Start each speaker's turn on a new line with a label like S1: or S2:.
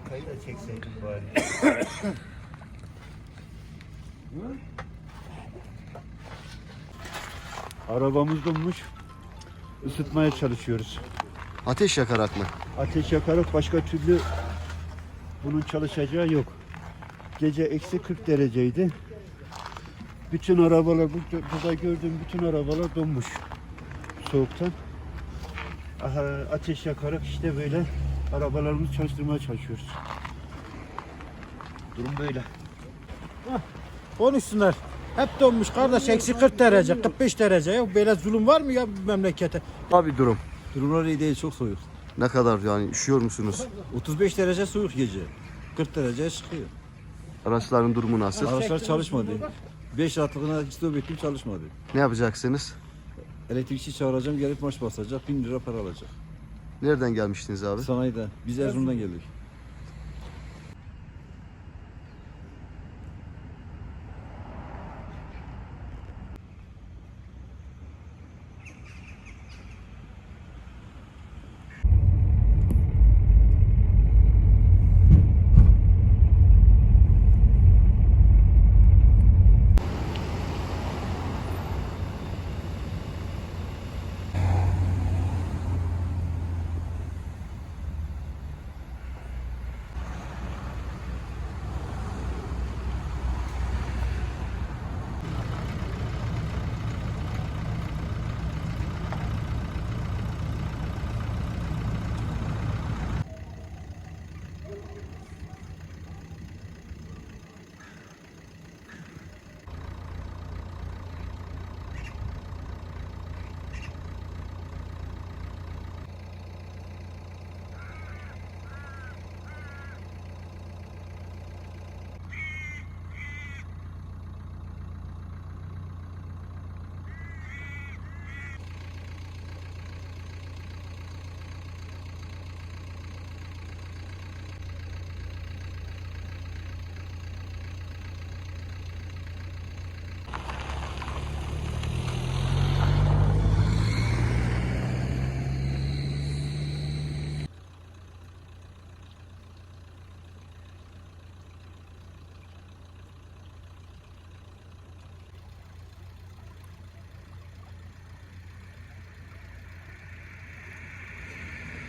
S1: plakayı da çekseydik bari. Arabamız donmuş. Isıtmaya çalışıyoruz.
S2: Ateş yakarak mı?
S1: Ateş yakarak başka türlü bunun çalışacağı yok. Gece eksi 40 dereceydi. Bütün arabalar, burada gördüğüm bütün arabalar donmuş soğuktan. Aha, ateş yakarak işte böyle arabalarımızı çalıştırmaya çalışıyoruz. Durum böyle.
S3: Konuşsunlar. Hep donmuş kardeş eksi 40 derece 45 derece ya böyle zulüm var mı ya bu memlekete?
S2: Abi durum.
S4: Durumlar iyi değil, çok soğuk.
S2: Ne kadar yani üşüyor musunuz?
S4: 35 derece soğuk gece. 40 dereceye çıkıyor.
S2: Araçların durumu nasıl?
S4: Araçlar çalışmadı. 5 saatliğine istop ettim çalışmadı.
S2: Ne yapacaksınız?
S4: Elektrikçi çağıracağım gelip maç basacak 1000 lira para alacak.
S2: Nereden gelmiştiniz abi?
S4: Sanayide. Biz Erzurum'dan geldik.